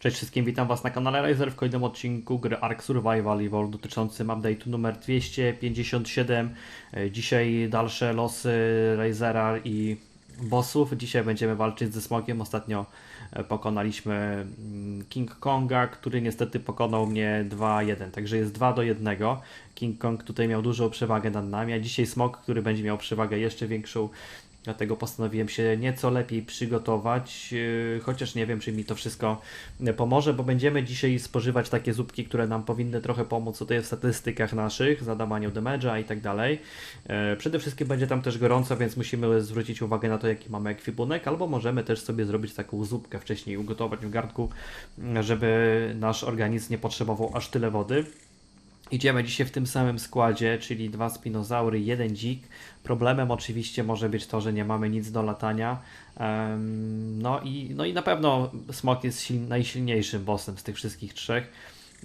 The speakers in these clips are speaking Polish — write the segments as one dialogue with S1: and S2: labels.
S1: Cześć wszystkim, witam Was na kanale Razer w kolejnym odcinku gry Ark Survival Evolve dotyczącym update'u numer 257. E, Dzisiaj dalsze losy Razera i bossów. Dzisiaj będziemy walczyć ze Smokiem. Ostatnio e, pokonaliśmy mm, King Konga, który niestety pokonał mnie 2-1, także jest 2 do 1. King Kong tutaj miał dużą przewagę nad nami, a dzisiaj Smok, który będzie miał przewagę jeszcze większą Dlatego postanowiłem się nieco lepiej przygotować, yy, chociaż nie wiem, czy mi to wszystko yy, pomoże, bo będziemy dzisiaj spożywać takie zupki, które nam powinny trochę pomóc tutaj w statystykach naszych, zadawaniu damage'a i tak dalej. Yy, Przede wszystkim będzie tam też gorąco, więc musimy zwrócić uwagę na to, jaki mamy ekwipunek, albo możemy też sobie zrobić taką zupkę wcześniej, ugotować w garnku, żeby nasz organizm nie potrzebował aż tyle wody. Idziemy dzisiaj w tym samym składzie, czyli dwa spinozaury, jeden dzik. Problemem oczywiście może być to, że nie mamy nic do latania. No, i, no i na pewno smok jest sil- najsilniejszym bossem z tych wszystkich trzech.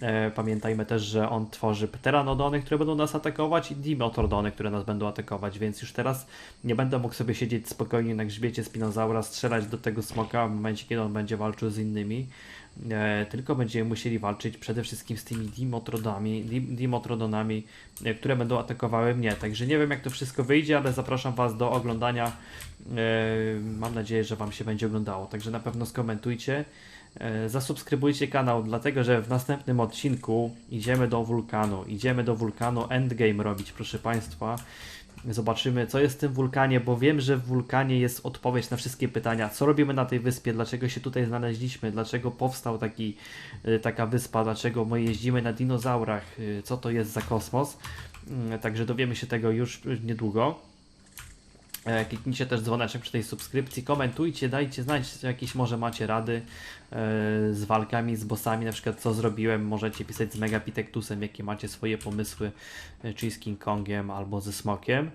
S1: E, Pamiętajmy też, że on tworzy pteranodony, które będą nas atakować i dimotrodony, które nas będą atakować, więc już teraz nie będę mógł sobie siedzieć spokojnie na grzbiecie spinozaura, strzelać do tego smoka w momencie, kiedy on będzie walczył z innymi. E, tylko będziemy musieli walczyć przede wszystkim z tymi dimotrodami, dim, dimotrodonami, e, które będą atakowały mnie. Także nie wiem jak to wszystko wyjdzie, ale zapraszam Was do oglądania. E, mam nadzieję, że Wam się będzie oglądało. Także na pewno skomentujcie. Zasubskrybujcie kanał, dlatego że w następnym odcinku idziemy do wulkanu. Idziemy do wulkanu Endgame robić, proszę Państwa. Zobaczymy, co jest w tym wulkanie, bo wiem, że w wulkanie jest odpowiedź na wszystkie pytania. Co robimy na tej wyspie? Dlaczego się tutaj znaleźliśmy? Dlaczego powstał taki, y, taka wyspa? Dlaczego my jeździmy na dinozaurach? Y, Co to jest za kosmos? Mm, Także dowiemy się tego już niedługo. E, Kliknijcie też dzwoneczek przy tej subskrypcji, komentujcie, dajcie znać, jakieś może macie rady e, z walkami, z bossami, na przykład co zrobiłem, możecie pisać z Megapitektusem, jakie macie swoje pomysły, e, czy z King Kongiem, albo ze Smokiem.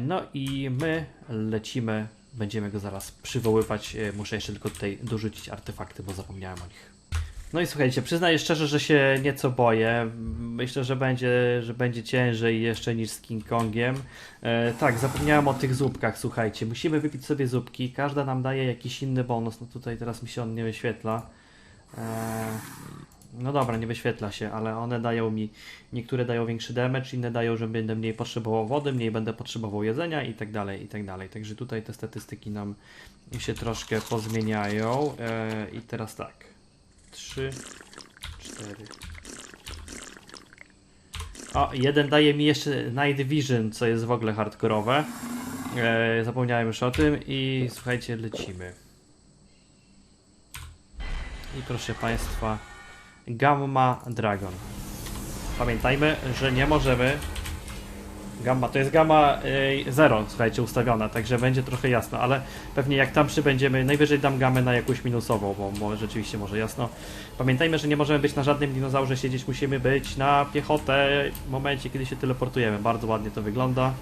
S1: No i my lecimy, będziemy go zaraz przywoływać, muszę jeszcze tylko tutaj dorzucić artefakty, bo zapomniałem o nich. No i słuchajcie, przyznaję szczerze, że się nieco boję. Myślę, że będzie, że będzie ciężej jeszcze niż z King Kongiem. E, tak, zapomniałem o tych zupkach, słuchajcie. Musimy wypić sobie zupki. Każda nam daje jakiś inny bonus. No tutaj teraz mi się on nie wyświetla. E, no dobra, nie wyświetla się, ale one dają mi. Niektóre dają większy damage, inne dają, że będę mniej potrzebował wody, mniej będę potrzebował jedzenia i tak dalej, i tak dalej. Także tutaj te statystyki nam się troszkę pozmieniają. E, I teraz tak. 3, 4. O, jeden daje mi jeszcze Night Vision, co jest w ogóle hardkorowe. E, zapomniałem już o tym i słuchajcie, lecimy. I proszę Państwa, Gamma Dragon. Pamiętajmy, że nie możemy. Gamma to jest gamma y, 0, słuchajcie, ustawiona, także będzie trochę jasno, ale pewnie jak tam przybędziemy, najwyżej dam gamę na jakąś minusową, bo, bo rzeczywiście może jasno. Pamiętajmy, że nie możemy być na żadnym dinozaurze siedzieć, musimy być na piechotę w momencie, kiedy się teleportujemy. Bardzo ładnie to wygląda.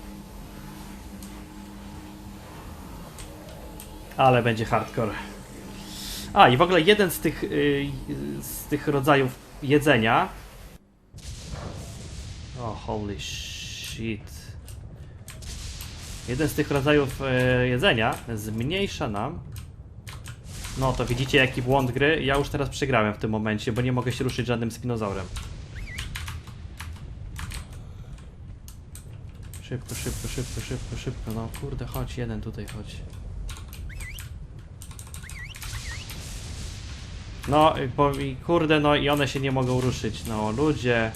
S1: Ale będzie hardcore. A, i w ogóle jeden z tych, y, z tych rodzajów jedzenia. O, holy shit. Jeden z tych rodzajów e, jedzenia zmniejsza nam. No to widzicie jaki błąd gry. Ja już teraz przegrałem w tym momencie, bo nie mogę się ruszyć żadnym spinozaurem. Szybko, szybko, szybko, szybko, szybko. No kurde, chodź, jeden tutaj chodź. No i kurde, no i one się nie mogą ruszyć. No ludzie.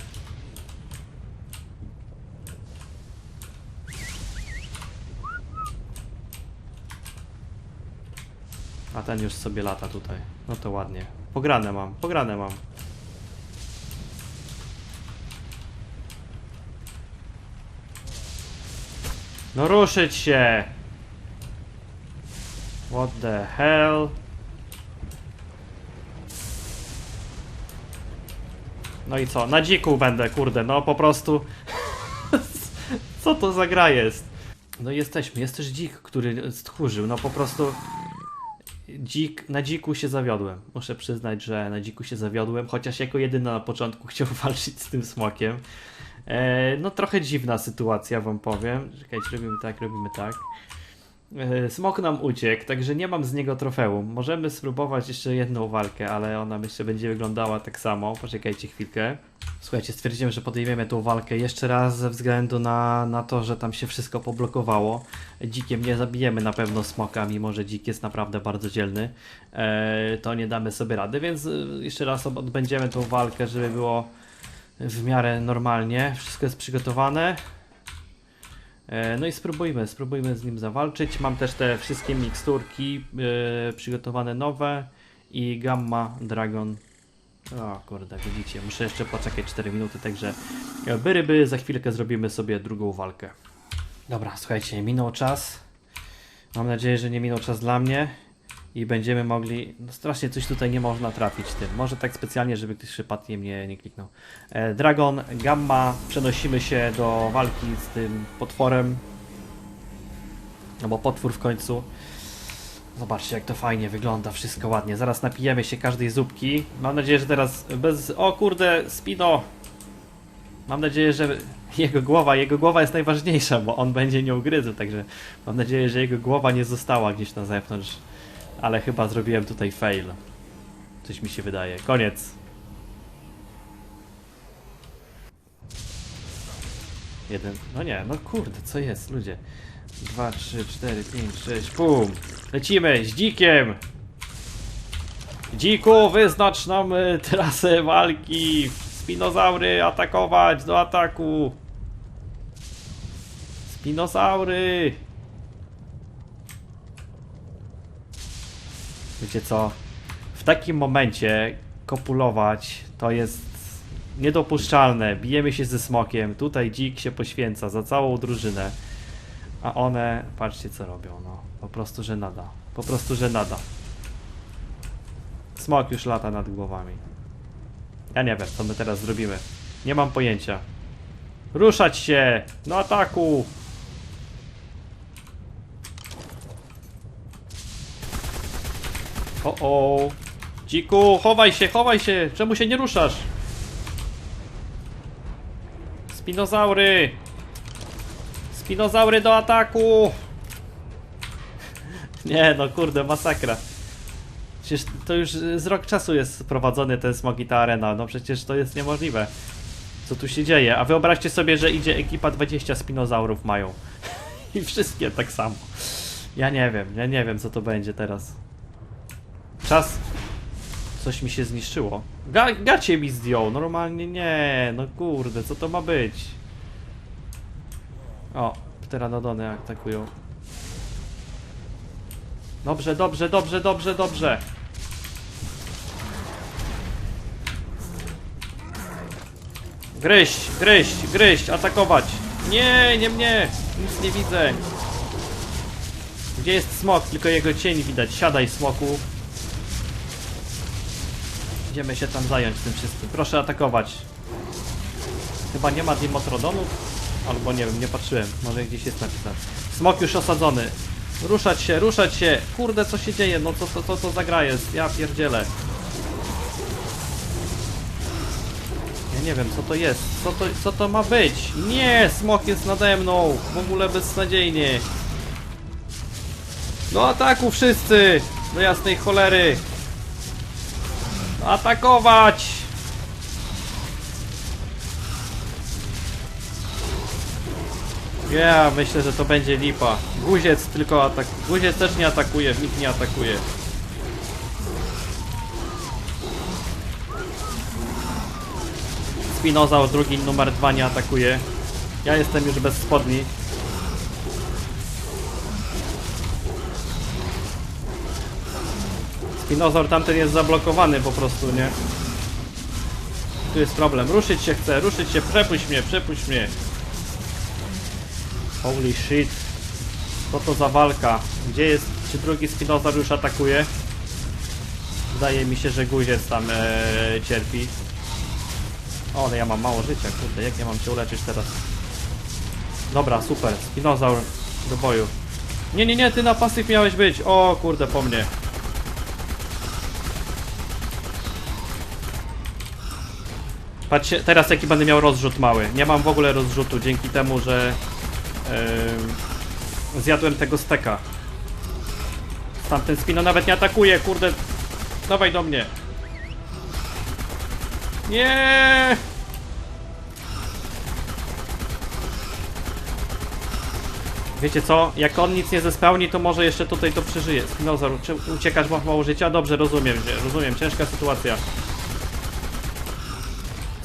S1: Ten już sobie lata tutaj. No to ładnie. Pograne mam, pograne mam. No ruszyć się! What the hell? No i co? Na dziku będę, kurde, no po prostu. co to za gra jest? No jesteśmy, jest też dzik, który stchórzył, no po prostu. Dzik, na dziku się zawiodłem. Muszę przyznać, że na dziku się zawiodłem, chociaż jako jedyny na początku chciał walczyć z tym smokiem. E, no trochę dziwna sytuacja wam powiem. Czekajcie, robimy tak, robimy tak. E, Smok nam uciekł, także nie mam z niego trofeum. Możemy spróbować jeszcze jedną walkę, ale ona myślę będzie wyglądała tak samo. Poczekajcie chwilkę. Słuchajcie, stwierdziłem, że podejmiemy tą walkę jeszcze raz ze względu na, na to, że tam się wszystko poblokowało. Dzikiem nie zabijemy na pewno smoka, mimo że dzik jest naprawdę bardzo dzielny. E, to nie damy sobie rady, więc e, jeszcze raz odbędziemy tą walkę, żeby było w miarę normalnie. Wszystko jest przygotowane. E, No i spróbujmy, spróbujmy z nim zawalczyć. Mam też te wszystkie miksturki e, przygotowane nowe i Gamma Dragon. O kurde, widzicie, muszę jeszcze poczekać 4 minuty, także e, by za chwilkę zrobimy sobie drugą walkę. Dobra, słuchajcie, minął czas. Mam nadzieję, że nie minął czas dla mnie i będziemy mogli. No strasznie coś tutaj nie można trafić tym. Może tak specjalnie, żeby ktoś przypadkiem nie, nie kliknął. E, Dragon, Gamma, przenosimy się do walki z tym potworem. No bo potwór w końcu. Zobaczcie, jak to fajnie wygląda, wszystko ładnie. Zaraz napijemy się każdej zupki. Mam nadzieję, że teraz bez. O kurde, Spino! Mam nadzieję, że jego głowa, jego głowa jest najważniejsza, bo on będzie nią gryzł, także mam nadzieję, że jego głowa nie została gdzieś na zewnątrz. Ale chyba zrobiłem tutaj fail. Coś mi się wydaje. Koniec. Jeden. No nie, no kurde, co jest, ludzie? Dwa, trzy, cztery, pięć, sześć, pum! Lecimy z dzikiem! Dziku, wyznacz nam y, trasę walki! Spinozaury, atakować, do ataku! Spinosaury! Wiecie co? W takim momencie kopulować to jest niedopuszczalne. Bijemy się ze smokiem. Tutaj dzik się poświęca za całą drużynę. A one, patrzcie co robią, no. Po prostu, że nada. Po prostu, że nada. Smok już lata nad głowami. Ja nie wiem, co my teraz zrobimy. Nie mam pojęcia. Ruszać się! Do ataku! O, o. Dziku, chowaj się, chowaj się! Czemu się nie ruszasz? Spinozaury! Spinozaury do ataku! Nie no, kurde, masakra. Przecież to już z rok czasu jest prowadzony ten smog i ta arena. No przecież to jest niemożliwe. Co tu się dzieje? A wyobraźcie sobie, że idzie ekipa 20 spinozaurów mają. I wszystkie tak samo. Ja nie wiem, ja nie wiem co to będzie teraz. Czas. Coś mi się zniszczyło. Ga gacie mi zdjął, normalnie nie, no kurde, co to ma być? O, pteranodony atakują. Dobrze, dobrze, dobrze, dobrze, dobrze. Gryźć, gryźć, gryźć, atakować. Nie, nie mnie, nic nie widzę. Gdzie jest smok? Tylko jego cień widać. Siadaj, smoku. Idziemy się tam zająć tym wszystkim. Proszę atakować. Chyba nie ma Dimotrodonów? Albo nie wiem, nie patrzyłem. Może gdzieś jest napisane. Smok już osadzony. Ruszać się, ruszać się! Kurde, co się dzieje? No co to, to, to za jest? Ja pierdzielę. Ja nie wiem, co to jest. Co to, co to ma być? Nie! Smok jest nade mną! W ogóle beznadziejnie. Do ataku wszyscy! Do jasnej cholery! Atakować! Ja myślę, że to będzie lipa. Guziec tylko atak. Guziec też nie atakuje, nikt nie atakuje. Spinozaur drugi numer dwa nie atakuje. Ja jestem już bez spodni. Spinozaur tamten jest zablokowany po prostu, nie? Tu jest problem. Ruszyć się chcę, ruszyć się, przepuść mnie, przepuść mnie. Holy shit. Co to za walka? Gdzie jest? Czy drugi Spinozaur już atakuje? Wydaje mi się, że guziec tam e, cierpi. O, ale ja mam mało życia, kurde, jak ja mam cię uleczyć teraz? Dobra, super, Spinozaur do boju. Nie, nie, nie, ty na pasyw miałeś być. O, kurde, po mnie. Patrzcie, teraz jaki będę miał rozrzut mały. Nie mam w ogóle rozrzutu dzięki temu, że em, zjadłem tego steka. Tamten spino nawet nie atakuje, kurde. Dawaj do mnie. Nie! Wiecie co? Jak on nic nie zespełni, to może jeszcze tutaj to przeżyje. Spinozaur, czy uciekasz, masz mało życia? Dobrze, rozumiem rozumiem. Ciężka sytuacja.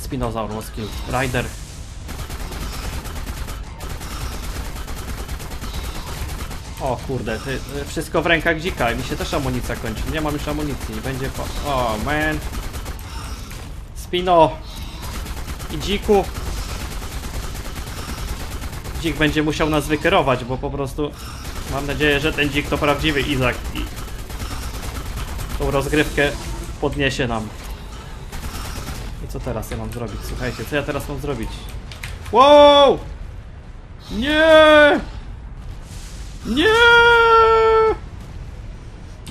S1: Spinozaur, skill. Rider. O kurde, ty, y, wszystko w rękach dzika. Mi się też amunicja kończy. Nie mam już amunicji. Będzie po... O, man. Spino. I dziku. Dzik będzie musiał nas wykierować, bo po prostu mam nadzieję, że ten dzik to prawdziwy Izak i tą rozgrywkę podniesie nam. Co teraz ja mam zrobić? Słuchajcie, co ja teraz mam zrobić? Wow! Nie! Nie!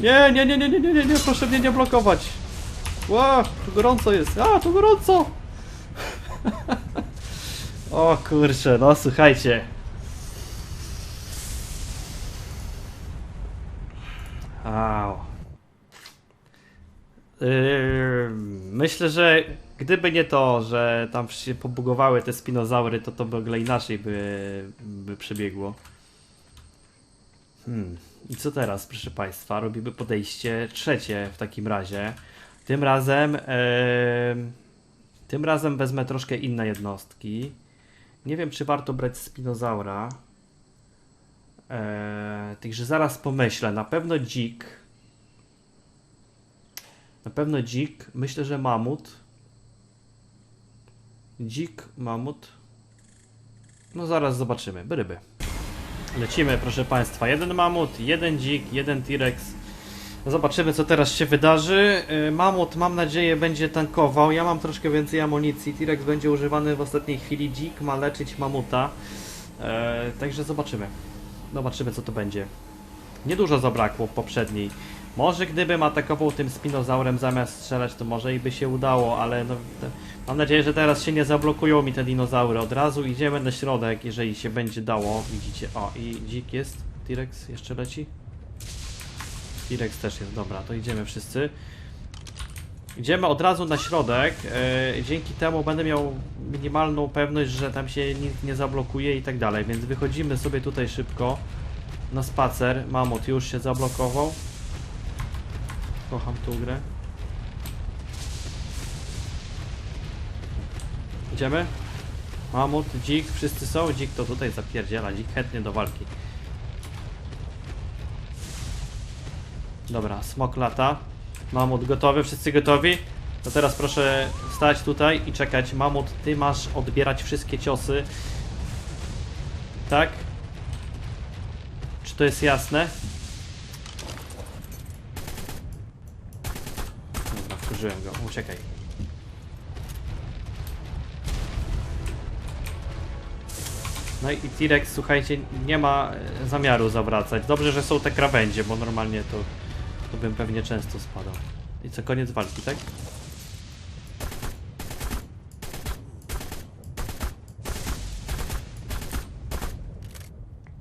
S1: Nie, nie, nie, nie, nie, nie, nie, nie, proszę mnie nie blokować. Ła, tu gorąco jest. A, tu gorąco! O kurczę, no słuchajcie. Au. Yy, myślę, że gdyby nie to, że tam się pobugowały te spinozaury, to to w ogóle inaczej by, by przebiegło. Hmm. I co teraz, proszę Państwa? Robimy podejście trzecie w takim razie. Tym razem, em, tym razem wezmę troszkę inne jednostki. Nie wiem, czy warto brać spinozaura. Eee, także zaraz pomyślę. Na pewno dzik. Na pewno dzik. Myślę, że mamut. Dzik, mamut. No zaraz zobaczymy. Ryby. Lecimy, proszę Państwa. Jeden mamut, jeden dzik, jeden T-Rex. Zobaczymy, co teraz się wydarzy. Yy, Mamut, mam nadzieję, będzie tankował. Ja mam troszkę więcej amunicji. T-Rex będzie używany w ostatniej chwili. Dzik ma leczyć mamuta. E, także zobaczymy. Zobaczymy, co to będzie. Niedużo zabrakło w poprzedniej. Może gdybym atakował tym spinozaurem zamiast strzelać, to może i by się udało, ale no, te, mam nadzieję, że teraz się nie zablokują mi te dinozaury. Od razu idziemy na środek, jeżeli się będzie dało. Widzicie, o i dzik jest. T-Rex jeszcze leci. T-Rex też jest, dobra, to idziemy wszyscy. Idziemy od razu na środek. e, dzięki temu będę miał minimalną pewność, że tam się nic nie zablokuje i tak dalej. Więc wychodzimy sobie tutaj szybko na spacer. Mamut już się zablokował. Kocham tą grę. Idziemy? Mamut, dzik, wszyscy są. Dzik to tutaj zapierdziela. Dzik chętnie do walki. Dobra, smok lata. Mamut gotowy, wszyscy gotowi? To teraz proszę stać tutaj i czekać. Mamut, ty masz odbierać wszystkie ciosy. Tak? Czy to jest jasne? Wkurzyłem go. Uciekaj. No i T-Rex, słuchajcie, nie ma e, zamiaru zawracać. Dobrze, że są te krawędzie, bo normalnie to, to bym pewnie często spadał. I co, koniec walki, tak?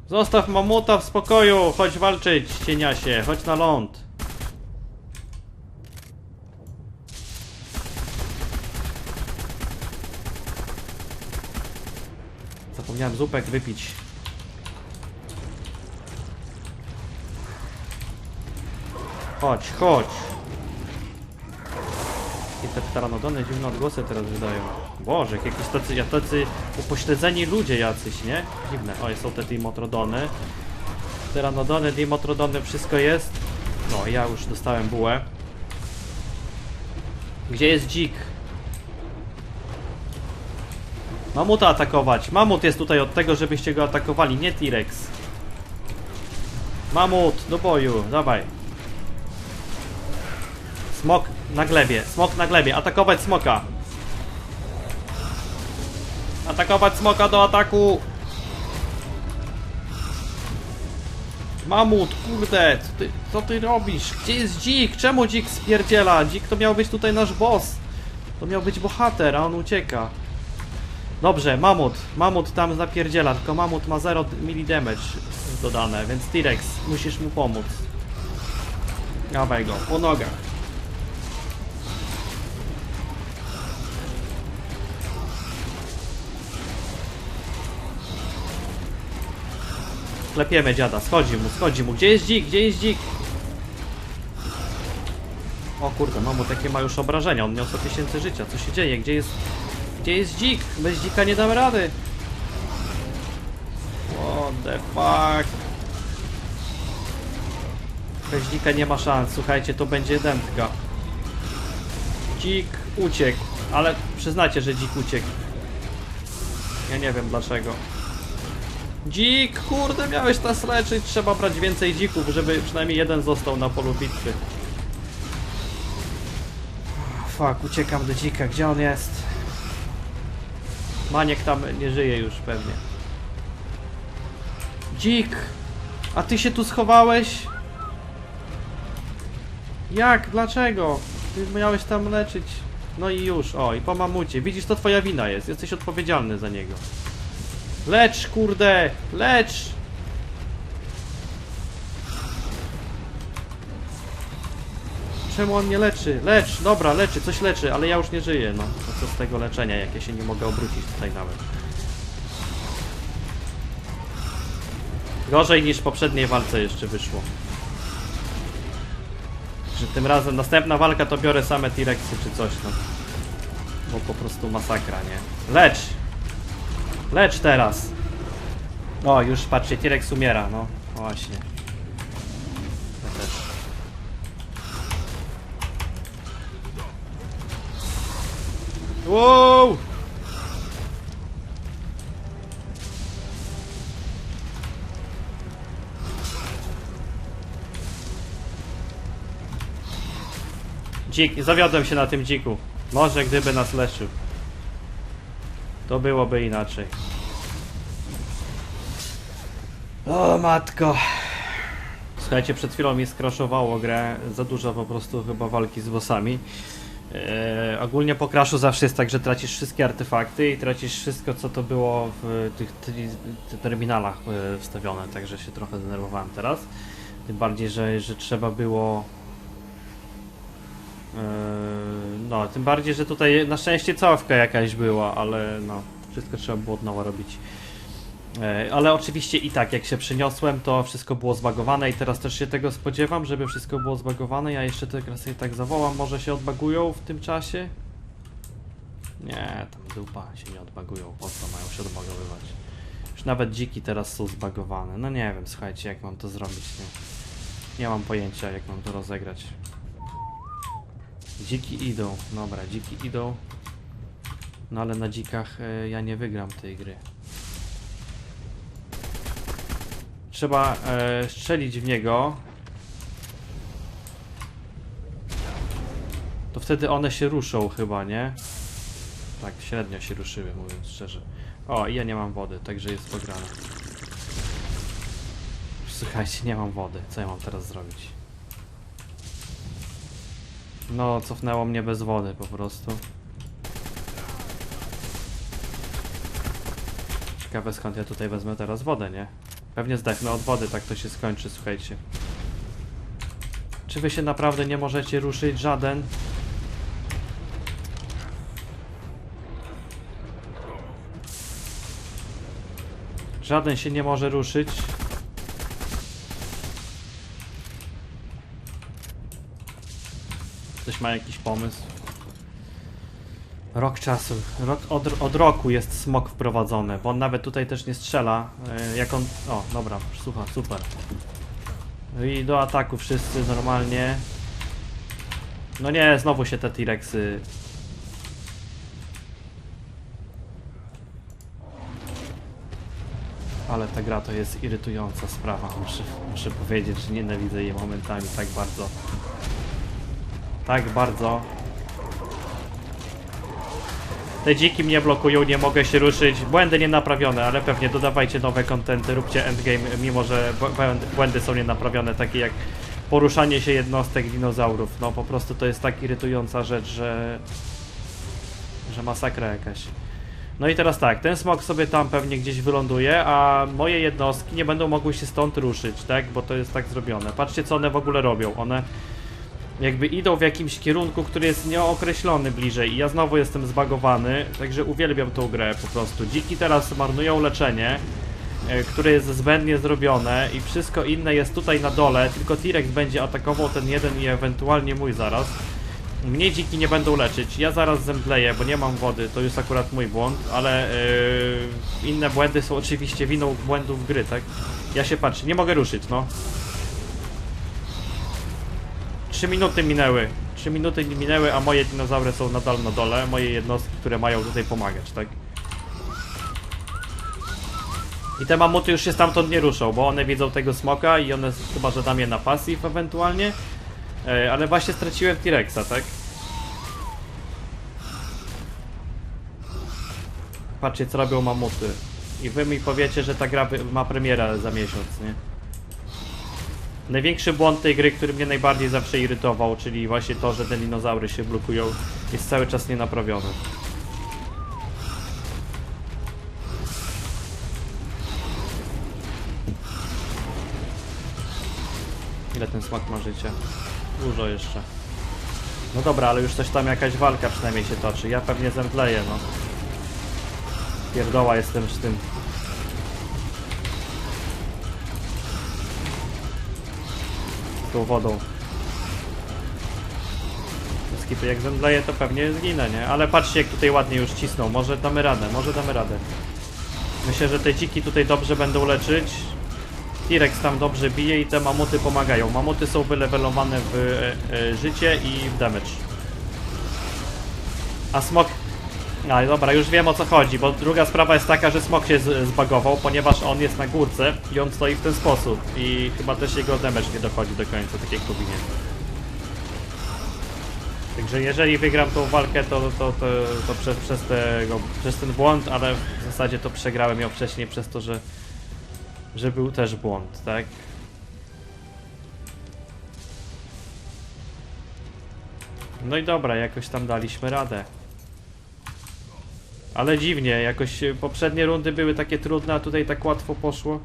S1: Zostaw mamuta w spokoju, chodź walczyć, cieniasie, chodź na ląd. Zapomniałem zupek wypić. Chodź, chodź. I te pteranodony dziwne odgłosy teraz wydają. Boże, jakieś tacy, tacy upośledzeni ludzie jacyś, nie? Dziwne. O, są te dimotrodony. Pteranodony, dimotrodony, wszystko jest. No, ja już dostałem bułę. Gdzie jest dzik? Mamuta atakować. Mamut jest tutaj od tego, żebyście go atakowali, nie T-Rex. Mamut, do boju, dawaj. Smok na glebie, smok na glebie, atakować smoka. Atakować smoka do ataku. Mamut, kurde, co ty, co ty robisz? Gdzie jest dzik? Czemu dzik spierdziela? Dzik to miał być tutaj nasz boss. To miał być bohater, a on ucieka. Dobrze, mamut. Mamut tam zapierdziela, tylko mamut ma 0 mili damage dodane, więc T-Rex, musisz mu pomóc. Dawaj go, po nogach. Klepiemy dziada, schodzi mu, schodzi mu. Gdzie jest dzik? Gdzie jest dzik? O kurde, mamu takie ma już obrażenia, on miał 100 tysięcy życia. Co się dzieje? Gdzie jest... Gdzie jest dzik? Bez dzika nie dam rady. What the fuck? Bez dzika nie ma szans, słuchajcie, to będzie dętka. Dzik uciekł, ale przyznacie, że dzik uciekł. Ja nie wiem dlaczego. Dzik, kurde, miałeś nas leczyć. Trzeba brać więcej dzików, żeby przynajmniej jeden został na polu bitwy. Fuck, uciekam do dzika. Gdzie on jest? Maniek tam nie żyje już pewnie. Dzik! A ty się tu schowałeś? Jak? Dlaczego? Ty miałeś tam leczyć. No i już, o, i po mamucie. Widzisz, to twoja wina jest. Jesteś odpowiedzialny za niego. Lecz, kurde! Lecz! Czemu on nie leczy? Lecz! Dobra, leczy, coś leczy, ale ja już nie żyję, no. Co z tego leczenia, jak ja się nie mogę obrócić tutaj nawet. Gorzej niż w poprzedniej walce jeszcze wyszło. Że tym razem następna walka to biorę same T-Rexy czy coś, no. Bo po prostu masakra, nie? Lecz! Lecz teraz! O, już patrzcie, T-Rex umiera, no. Właśnie. Wow! Dzik, zawiodłem się na tym dziku. Może gdyby nas leczył. To byłoby inaczej. O matko. Słuchajcie, przed chwilą mi skraszowało grę. Za dużo po prostu chyba walki z bossami. Eee, ogólnie po crashu zawsze jest tak, że tracisz wszystkie artefakty i tracisz wszystko, co to było w tych, terminalach e, wstawione, także się trochę zdenerwowałem teraz. Tym bardziej, że, że trzeba było Eee, No, tym bardziej, że tutaj na szczęście całówka jakaś była, ale no, wszystko trzeba było od nowa robić. Eee, Ale oczywiście i tak, jak się przeniosłem, to wszystko było zbagowane i teraz też się tego spodziewam, żeby wszystko było zbagowane. Ja jeszcze teraz sobie tak zawołam, może się odbagują w tym czasie? Nie, tam dupa się nie odbagują, po co mają się odbagowywać? Już nawet dziki teraz są zbagowane. No nie wiem, słuchajcie, jak mam to zrobić, nie? Nie mam pojęcia, jak mam to rozegrać. Dziki idą, dobra, dziki idą. No ale na dzikach e, ja nie wygram tej gry. Trzeba e, strzelić w niego. To wtedy one się ruszą chyba, nie? Tak, średnio się ruszyły, mówiąc szczerze. O, i ja nie mam wody, także jest pograne. Słuchajcie, nie mam wody. Co ja mam teraz zrobić? No, cofnęło mnie bez wody po prostu. Ciekawe skąd ja tutaj wezmę teraz wodę, nie? Pewnie zdechnę od wody, tak to się skończy, słuchajcie. Czy wy się naprawdę nie możecie ruszyć? Żaden? Żaden się nie może ruszyć. Ktoś ma jakiś pomysł? Rok czasu. Rok, od, od roku jest smok wprowadzony, bo on nawet tutaj też nie strzela. e, Jak on. O, dobra, słucha, super. I do ataku wszyscy normalnie. No nie, znowu się te T-Rexy. Ale ta gra to jest irytująca sprawa, muszę, muszę powiedzieć, że nienawidzę jej momentami tak bardzo. Tak bardzo. Te dziki mnie blokują, nie mogę się ruszyć. Błędy nie naprawione, ale pewnie dodawajcie nowe kontenty, róbcie endgame, mimo że błędy są nienaprawione, takie jak poruszanie się jednostek dinozaurów. No po prostu to jest tak irytująca rzecz, że... że masakra jakaś. No i teraz tak, ten smok sobie tam pewnie gdzieś wyląduje, a moje jednostki nie będą mogły się stąd ruszyć, tak? Bo to jest tak zrobione. Patrzcie co one w ogóle robią. One jakby idą w jakimś kierunku, który jest nieokreślony bliżej i ja znowu jestem zbagowany, także uwielbiam tą grę po prostu. Dziki teraz marnują leczenie, e, które jest zbędnie zrobione i wszystko inne jest tutaj na dole, tylko T-Rex będzie atakował ten jeden i ewentualnie mój zaraz. Mnie dziki nie będą leczyć, ja zaraz zemdleję, bo nie mam wody, to jest akurat mój błąd, ale yy, inne błędy są oczywiście winą błędów gry, tak? Ja się patrzę, nie mogę ruszyć, no. 3 minuty minęły. 3 minuty minęły, a moje dinozaury są nadal na dole. Moje jednostki, które mają tutaj pomagać, tak? I te mamuty już się stamtąd nie ruszą, bo one widzą tego smoka i one chyba, że dam je na pasyw ewentualnie. E, ale właśnie straciłem T-Rexa, tak? Patrzcie, co robią mamuty. I wy mi powiecie, że ta gra ma premierę za miesiąc, nie? Największy błąd tej gry, który mnie najbardziej zawsze irytował, czyli właśnie to, że te dinozaury się blokują, jest cały czas nienaprawiony. Ile ten smak ma życia? Dużo jeszcze. No dobra, ale już coś tam jakaś walka przynajmniej się toczy. Ja pewnie zemdleję, no. Pierdoła jestem z tym. Tą wodą. Skipy jak zemdleję to pewnie zginę, nie? Ale patrzcie jak tutaj ładnie już cisną. Może damy radę, może damy radę. Myślę, że te dziki tutaj dobrze będą leczyć. T-Rex tam dobrze bije i te mamuty pomagają. Mamuty są wylewelowane w e, e, życie i w damage. A smok... A dobra, już wiem o co chodzi, bo druga sprawa jest taka, że smok się zbagował, ponieważ on jest na górce i on stoi w ten sposób. I chyba też jego damage nie dochodzi do końca, tak jak powinien. Także jeżeli wygram tą walkę, to, to, to, to przez, przez, tego, przez ten błąd, ale w zasadzie to przegrałem ją wcześniej przez to, że że był też błąd, tak? No i dobra, jakoś tam daliśmy radę. Ale dziwnie, jakoś poprzednie rundy były takie trudne, a tutaj tak łatwo poszło.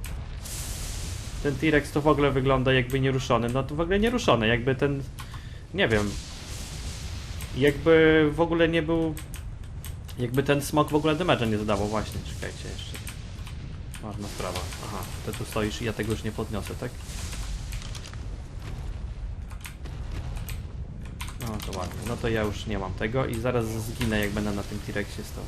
S1: Ten T-Rex to w ogóle wygląda jakby nieruszony. No to w ogóle nieruszony, jakby ten... Nie wiem. Jakby w ogóle nie był... Jakby ten smok w ogóle damage'a nie zadawał. Właśnie, czekajcie jeszcze. Ładna sprawa. Aha, ty tu stoisz i ja tego już nie podniosę, tak? No to ładnie. No to ja już nie mam tego i zaraz zginę jak będę na tym T-Rexie stał.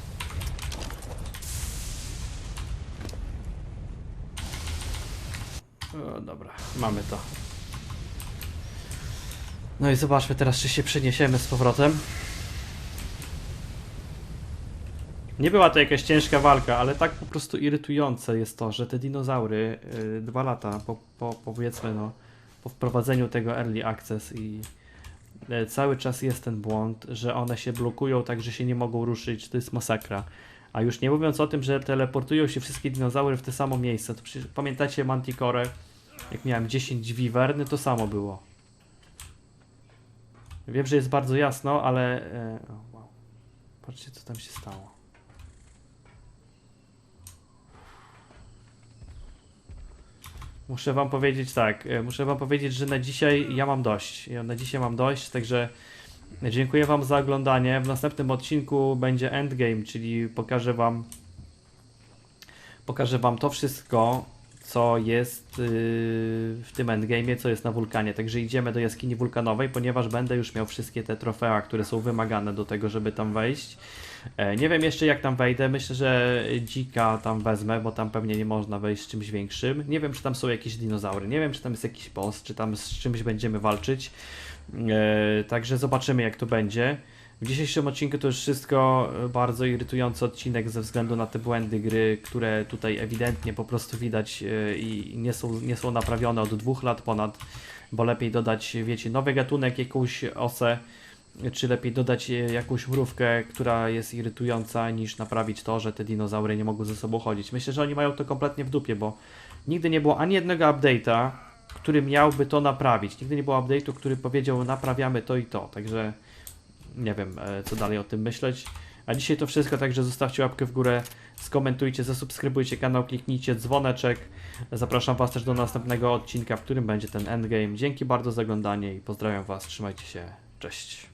S1: Dobra, mamy to. No i zobaczmy teraz, czy się przeniesiemy z powrotem. Nie była to jakaś ciężka walka, ale tak po prostu irytujące jest to, że te dinozaury y, dwa lata po, po powiedzmy no, po wprowadzeniu tego early access i y, cały czas jest ten błąd, że one się blokują tak, że się nie mogą ruszyć, to jest masakra. A już nie mówiąc o tym, że teleportują się wszystkie dinozaury w te samo miejsce. To przecież pamiętacie Manticore? Jak miałem 10 wiwerny, to samo było. Wiem, że jest bardzo jasno, ale... E, o, wow. Patrzcie, co tam się stało. Muszę wam powiedzieć tak, e, muszę wam powiedzieć, że na dzisiaj ja mam dość. Ja na dzisiaj mam dość, także dziękuję wam za oglądanie. W następnym odcinku będzie endgame, czyli pokażę wam pokażę wam to wszystko, co jest yy, w tym endgame'ie, co jest na wulkanie. Także idziemy do jaskini wulkanowej, ponieważ będę już miał wszystkie te trofea, które są wymagane do tego, żeby tam wejść. E, Nie wiem jeszcze jak tam wejdę, myślę, że dzika tam wezmę, bo tam pewnie nie można wejść z czymś większym. Nie wiem, czy tam są jakieś dinozaury, nie wiem, czy tam jest jakiś boss, czy tam z czymś będziemy walczyć. E, Także zobaczymy jak to będzie. W dzisiejszym odcinku to już wszystko bardzo irytujący odcinek ze względu na te błędy gry, które tutaj ewidentnie po prostu widać e, i nie są, nie są naprawione od dwóch lat ponad, bo lepiej dodać, wiecie, nowy gatunek, jakąś osę, czy lepiej dodać e, jakąś mrówkę, która jest irytująca, niż naprawić to, że te dinozaury nie mogą ze sobą chodzić. Myślę, że oni mają to kompletnie w dupie, bo nigdy nie było ani jednego update'a, który miałby to naprawić. Nigdy nie było update'u, który powiedział naprawiamy to i to, także nie wiem, e, co dalej o tym myśleć. A dzisiaj to wszystko, także zostawcie łapkę w górę, skomentujcie, zasubskrybujcie kanał, kliknijcie dzwoneczek. Zapraszam Was też do następnego odcinka, w którym będzie ten endgame. Dzięki bardzo za oglądanie i pozdrawiam Was, trzymajcie się, cześć.